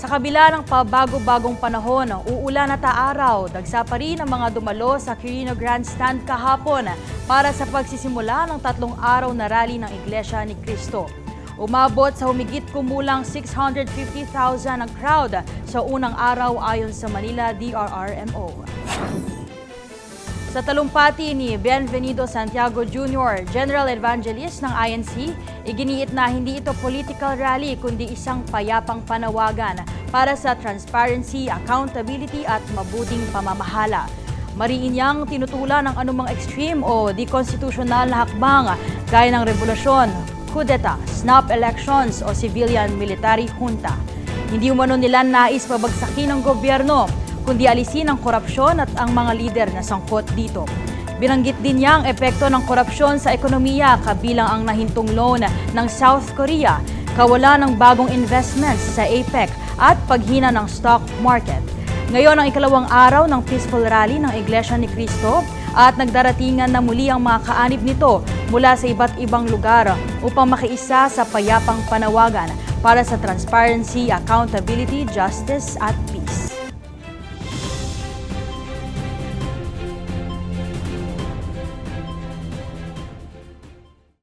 Sa kabila ng pabago-bagong panahon, uulan at araw, dagsa pa rin ang mga dumalo sa Quirino Grandstand kahapon para sa pagsisimula ng tatlong araw na rally ng Iglesia ni Cristo. Umabot sa humigit kumulang 650,000 ang crowd sa unang araw ayon sa Manila DRRMO. Sa talumpati ni Bienvenido Santiago Jr., General Evangelist ng INC, iginiit na hindi ito political rally kundi isang payapang panawagan para sa transparency, accountability at mabuting pamamahala. Mariin niyang tinutulan ng anumang extreme o di konstitusyonal na hakbang gaya ng revolusyon, kudeta, snap elections o civilian military junta. Hindi umano nila nais pabagsakin ng gobyerno, kundi alisin ang korupsyon at ang mga lider na sangkot dito. Binanggit din niya ang epekto ng korupsyon sa ekonomiya kabilang ang nahintong loan ng South Korea, kawalan ng bagong investments sa APEC at paghina ng stock market. Ngayon ang ikalawang araw ng peaceful rally ng Iglesia ni Cristo at nagdaratingan na muli ang mga kaanib nito mula sa iba't ibang lugar upang makiisa sa payapang panawagan para sa transparency, accountability, justice at peace.